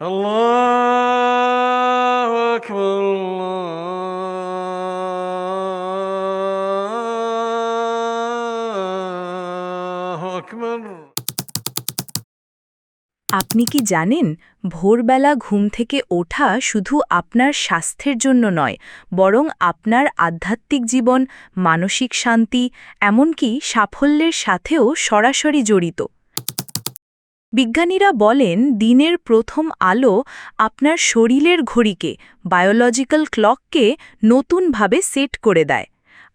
الله أكبر الله أكبر আপনি কি জানেন ভোরবেলা ঘুম থেকে ওঠা শুধু আপনার স্বাস্থ্যের জন্য নয় বরং আপনার আধ্যাত্মিক জীবন মানসিক শান্তি এমনকি সাফল্যের সাথেও সরাসরি জড়িত বিজ্ঞানীরা বলেন, দিনের প্রথম আলো আপনার শরীরের ঘড়িকে বায়োলজিক্যাল ক্লককে নতুনভাবে সেট করে দেয়।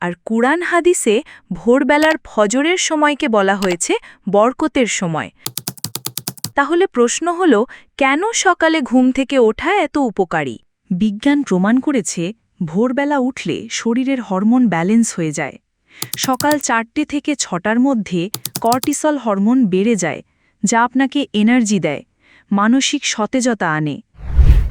আর কুরআন হাদিসে ভোরবেলার ফজরের সময়কে বলা হয়েছে বরকতের সময়। তাহলে প্রশ্ন হল, কেন সকালে ঘুম থেকে ওঠা এত উপকারী? বিজ্ঞান প্রমাণ করেছে, ভোরবেলা উঠলে শরীরের হরমোন ব্যালেন্স হয়ে যায়। সকাল চারটে থেকে ছটার মধ্যে কর্টিসল হরমোন বেড়ে যায় যা আপনাকে এনার্জি দেয়, মানসিক সতেজতা আনে।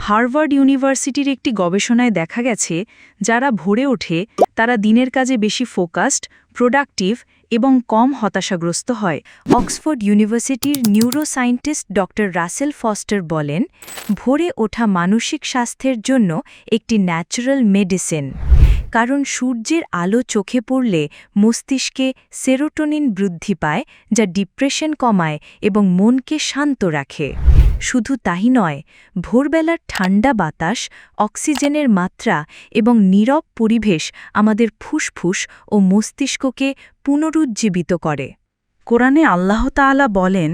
হার্ভার্ড ইউনিভার্সিটির একটি গবেষণায় দেখা গেছে, যারা ভরে ওঠে, তারা দিনের কাজে বেশি ফোকাসড, প্রোডাক্টিভ এবং কম হতাশাগ্রস্ত হয়। অক্সফোর্ড ইউনিভার্সিটির নিউরোসায়েন্টিস্ট ডক্টর রাসেল ফস্টার বলেন, ভরে ওঠা মানসিক স্বাস্থ্যের জন্য একটি ন্যাচারাল মেডিসিন। কারণ সূর্যের আলো চোখে পড়লে মস্তিষ্কে সেরোটোনিন বৃদ্ধি পায়, যা ডিপ্রেশন কমায় এবং মনকে শান্ত রাখে। শুধু তাই নয়, ভোরবেলার ঠান্ডা বাতাস, অক্সিজেনের মাত্রা এবং নীরব পরিবেশ আমাদের ফুসফুস ও মস্তিষ্ককে পুনরুজ্জীবিত করে। কোরআনে আল্লাহ তাআলা বলেন,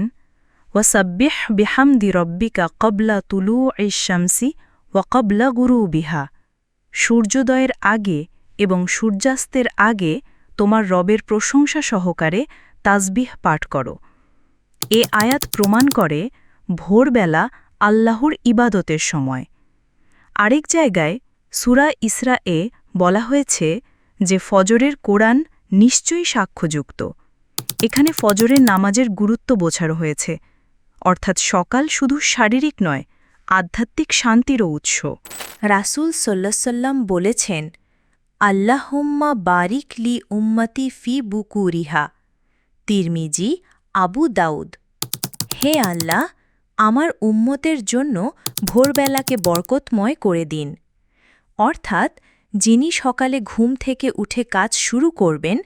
ওয়াসাব্বিহ বিহামদি রব্বিকা কবলা তুলু শামসি ওয়া কবলা গুরু বিহা সূর্যোদয়ের আগে এবং সূর্যাস্তের আগে তোমার রবের প্রশংসা সহকারে তাসবিহ পাঠ করো। এ আয়াত প্রমাণ করে ভোরবেলা আল্লাহর ইবাদতের সময়। আরেক জায়গায় সুরা ইসরা এ বলা হয়েছে যে ফজরের কোরআন নিশ্চয়ই সাক্ষ্যযুক্ত। এখানে ফজরের নামাজের গুরুত্ব বোঝানো হয়েছে। অর্থাৎ সকাল শুধু শারীরিক নয়, আধ্যাত্মিক শান্তিরও উৎস। রাসুল সাল্লাসাল্লাম বলেছেন আল্লাহম্মা বারিক লি উম্মতি ফি বুকুরিহা। তিরমিজি, আবু দাউদ। হে আল্লাহ, আমার উম্মতের জন্য ভোরবেলাকে বরকতময় করে দিন। অর্থাৎ, যিনি সকালে ঘুম থেকে উঠে কাজ শুরু করবেন,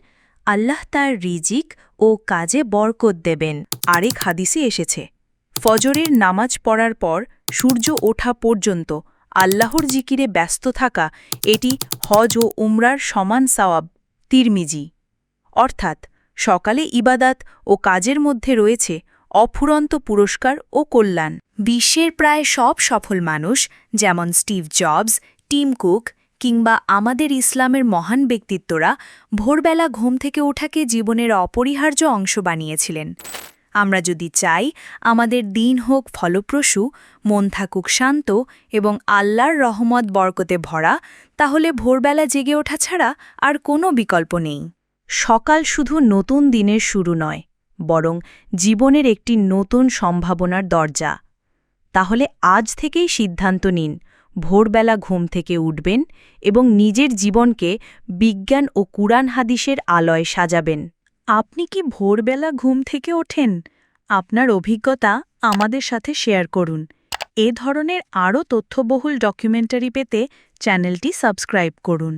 আল্লাহ তার রিজিক ও কাজে বরকত দেবেন। আরেক হাদিসে এসেছে, ফজরের নামাজ পড়ার পর সূর্য ওঠা পর্যন্ত আল্লাহর জিকিরে ব্যস্ত থাকা এটি হজ ও উমরার সমান সাওয়াব। তিরমিজি। অর্থাৎ, সকালে ইবাদাত ও কাজের মধ্যে রয়েছে অফুরন্ত পুরস্কার ও কল্যাণ। বিশ্বের প্রায় সব সফল মানুষ, যেমন স্টিভ জবস, টিম কুক কিংবা আমাদের ইসলামের মহান ব্যক্তিত্বরা, ভোরবেলা ঘুম থেকে ওঠাকে জীবনের অপরিহার্য অংশ বানিয়েছিলেন। আমরা যদি চাই আমাদের দিন হোক ফলপ্রসূ, মন থাকুক শান্ত এবং আল্লাহর রহমত বরকতে ভরা, তাহলে ভোরবেলা জেগে ওঠা ছাড়া আর কোনো বিকল্প নেই। সকাল শুধু নতুন দিনের শুরু নয়, বরং জীবনের একটি নতুন সম্ভাবনার দরজা। তাহলে আজ থেকেই সিদ্ধান্ত নিন, ভোরবেলা ঘুম থেকে উঠবেন এবং নিজের জীবনকে বিজ্ঞান ও কুরআন হাদিসের আলয় সাজাবেন। আপনি কি ভোরবেলা ঘুম থেকে ওঠেন? আপনার অভিজ্ঞতা আমাদের সাথে শেয়ার করুন। এ ধরনের আরও তথ্যবহুল ডকুমেন্টারি পেতে চ্যানেলটি সাবস্ক্রাইব করুন।